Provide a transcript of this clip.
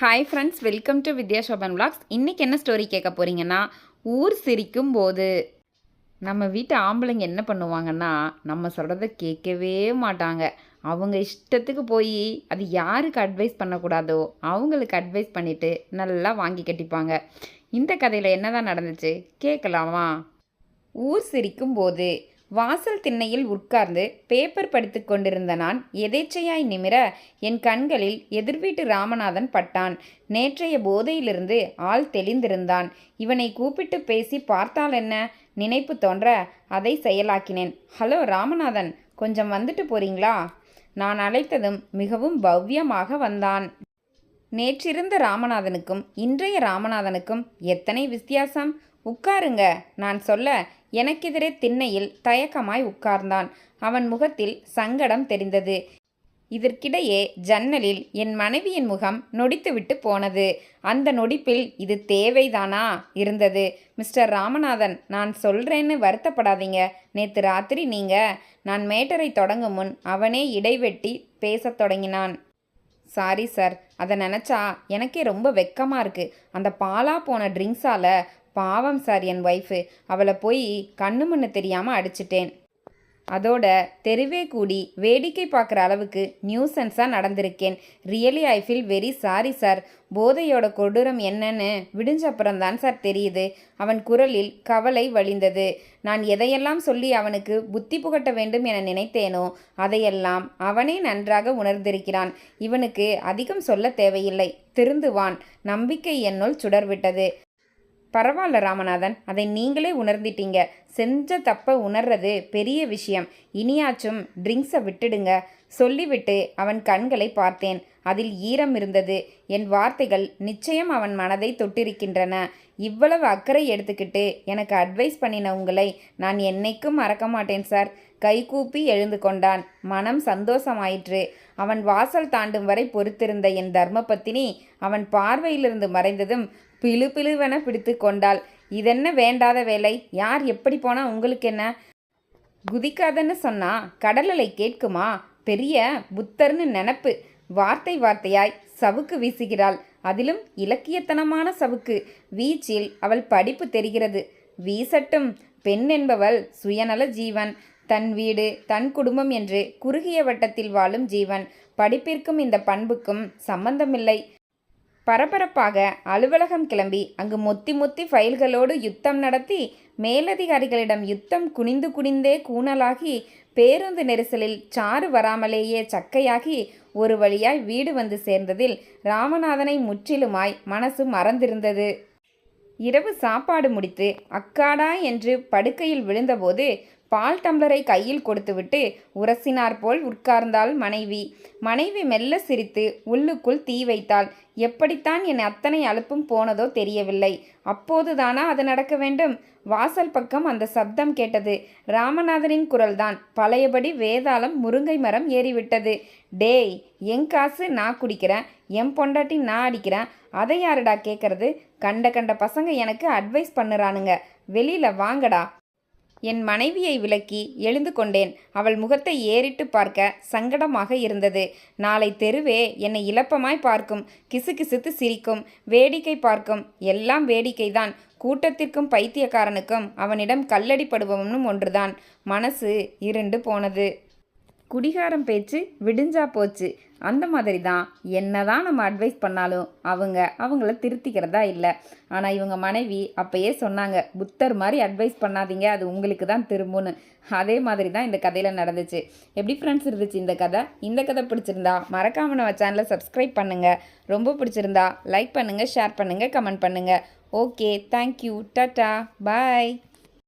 Hi friends welcome to Vidya Soban vlogs. இன்றைக்கி என்ன story கேட்க போகிறீங்கன்னா ஊர் சிரிக்கும் போது நம்ம வீட்டு ஆம்பளைங்க என்ன பண்ணுவாங்கன்னா நம்ம சொல்கிறத கேட்கவே மாட்டாங்க. அவங்க இஷ்டத்துக்கு போய் அது யாருக்கு அட்வைஸ் பண்ணக்கூடாதோ அவங்களுக்கு அட்வைஸ் பண்ணிவிட்டு நல்லா வாங்கி கட்டிப்பாங்க. இந்த கதையில் என்னதான் நடந்துச்சு? கேட்கலாமா? ஊர் சிரிக்கும் போது வாசல் திண்ணையில் உட்கார்ந்து பேப்பர் படித்து கொண்டிருந்த நான் எதேச்சையாய் நிமிர என் கண்களில் எதிர்வீட்டு ராமநாதன் பட்டான். நேற்றைய போதையிலிருந்து ஆள் தெளிந்திருந்தான். இவனை கூப்பிட்டு பேசி பார்த்தால் என்ன? நினைப்பு தோன்ற அதை செயலாக்கினேன். ஹலோ ராமநாதன் கொஞ்சம் வந்துட்டு போறீங்களா? நான் அழைத்ததும் மிகவும் பவ்யமாக வந்தான். நேற்றிருந்த ராமநாதனுக்கும் இன்றைய ராமநாதனுக்கும் எத்தனை வித்தியாசம்? உட்காருங்க நான் சொல்ல எனக்கெதிரே திண்ணையில் தயக்கமாய் உட்கார்ந்தான். அவன் முகத்தில் சங்கடம் தெரிந்தது. இதற்கிடையே ஜன்னலில் என் மனைவியின் முகம் நொடித்துவிட்டு போனது. அந்த நொடிப்பில் இது தேவைதானா? இருந்தது. மிஸ்டர் ராமநாதன் நான் சொல்றேன்னு வருத்தப்படாதீங்க. நேற்று ராத்திரி நீங்க நான் மேட்டரை தொடங்கும் முன் அவனே இடைவெட்டி பேசத் தொடங்கினான். சாரி சார் அதை நினச்சா எனக்கே ரொம்ப வெக்கமாக இருக்குது அந்த பாலா போன ட்ரிங்க்ஸால் பாவம் சார் என் ஒய்ஃபு அவளை போய் கண்ணு முன்னு தெரியாமல் அடிச்சிட்டேன். அதோட தெருவே கூடி வேடிக்கை பார்க்குற அளவுக்கு நியூசன்ஸாக நடந்திருக்கேன். Really I feel very sorry sir போதையோட கொடூரம் என்னன்னு விடிஞ்சப்புறம் தான் சார் தெரியுது. அவன் குரலில் கவலை வழிந்தது. நான் எதையெல்லாம் சொல்லி அவனுக்கு புத்தி புகட்ட வேண்டும் என நினைத்தேனோ அதையெல்லாம் அவனே நன்றாக உணர்ந்திருக்கிறான். இவனுக்கு அதிகம் சொல்ல தேவையில்லை. திருந்துவான். நம்பிக்கை என்னுள் சுடர்விட்டது. பரவாயில்ல ராமநாதன் அதை நீங்களே உணர்ந்திட்டீங்க. செஞ்ச தப்பை உணர்றது பெரிய விஷயம். இனியாச்சும் ட்ரிங்க்ஸை விட்டுடுங்க. சொல்லிவிட்டு அவன் கண்களை பார்த்தேன். அதில் ஈரம் இருந்தது. என் வார்த்தைகள் நிச்சயம் அவன் மனதை தொட்டிருக்கின்றன. இவ்வளவு அக்கறை எடுத்துக்கிட்டு எனக்கு அட்வைஸ் பண்ணின உங்களை நான் என்னைக்கும் மறக்க மாட்டேன் சார் கைகூப்பி எழுந்து கொண்டான். மனம் சந்தோஷமாயிற்று. அவன் வாசல் தாண்டும் வரை பொறுத்திருந்த என் தர்மபத்தினி அவன் பார்வையிலிருந்து மறைந்ததும் பிளு பிளுவென பிடித்து கொண்டாள். இதென்ன வேண்டாத வேலை? யார் எப்படி போனா உங்களுக்கு என்ன குதிக்காதன்னு சொன்னா கடல் அலை கேட்குமா? பெரிய புத்தர்னு நினப்பு. வார்த்தை வார்த்தையாய் சவுக்கு வீசுகிறாள். அதிலும் இலக்கியத்தனமான சவுக்கு. வீச்சில் அவள் படிப்பு தெரிகிறது. வீசட்டும். பெண் என்பவள் சுயநல ஜீவன். தன் வீடு தன் குடும்பம் என்று குறுகிய வட்டத்தில் வாழும் ஜீவன். படிப்பிற்கும் இந்த பண்புக்கும் சம்பந்தமில்லை. பரபரப்பாக அலுவலகம் கிளம்பி அங்கு மொத்தி மொத்தி ஃபைல்களோடு யுத்தம் நடத்தி மேலதிகாரிகளிடம் யுத்தம் குனிந்து குனிந்தே கூணலாகி பேருந்து நெரிசலில் சாறு வராமலேயே சக்கையாகி ஒரு வழியாய் வீடு வந்து சேர்ந்ததில் ராமநாதனை முற்றிலுமாய் மனசு மறந்திருந்தது. இரவு சாப்பாடு முடித்து அக்காடா என்று படுக்கையில் விழுந்தபோது பால் டம்ளரை கையில் கொடுத்துவிட்டு உரசினார் போல் உட்கார்ந்தாள் மனைவி. மனைவி மெல்ல சிரித்து உள்ளுக்குள் தீ வைத்தாள் எப்படித்தான் என் அத்தனை அலுப்பும் போனதோ தெரியவில்லை. அப்போதுதானா அது நடக்க வேண்டும்? வாசல் பக்கம் அந்த சப்தம் கேட்டது. ராமநாதனின் குரல்தான். பழையபடி வேதாளம் முருங்கை மரம் ஏறிவிட்டது. டேய் என் காசு நான் குடிக்கிறேன் என் பொண்டாட்டி நான் அடிக்கிறேன். அதை யாருடா கேட்கறது கண்ட கண்ட பசங்க எனக்கு அட்வைஸ் பண்ணுறானுங்க. வெளியில் வாங்கடா. என் மனைவியை விலக்கி எழுந்து கொண்டேன். அவள் முகத்தை ஏறிட்டு பார்க்க சங்கடமாக இருந்தது. நாளை தெருவே என்னை இலப்பமாய் பார்க்கும் கிசுகிசுத்து சிரிக்கும் வேடிக்கை பார்க்கும் எல்லாம் வேடிக்கைதான். கூட்டத்திற்கும் பைத்தியக்காரனுக்கும் அவனிடம் கல்லடிப்படுபவனும் ஒன்றுதான். மனசு இருண்டு போனது. குடிகாரம் பேச்சு விடிஞ்சா போச்சு. அந்த மாதிரி தான் என்ன தான் நம்ம அட்வைஸ் பண்ணாலும் அவங்க அவங்கள திருத்திக்கிறதா இல்லை. ஆனால் இவங்க மனைவி அப்பயே சொன்னாங்க புத்தர் மாதிரி அட்வைஸ் பண்ணாதீங்க அது உங்களுக்கு தான் திரும்புன்னு அதே மாதிரி தான் இந்த கதையில் நடந்துச்சு. எப்படி ஃப்ரெண்ட்ஸ் இருந்துச்சு இந்த கதை? இந்த கதை பிடிச்சிருந்தா மறக்காம நம்ம சேனலை சப்ஸ்கிரைப் பண்ணுங்கள் ரொம்ப பிடிச்சிருந்தா லைக் பண்ணுங்கள் ஷேர் பண்ணுங்கள் கமெண்ட் பண்ணுங்கள் ஓகே தேங்க்யூ டாட்டா பாய்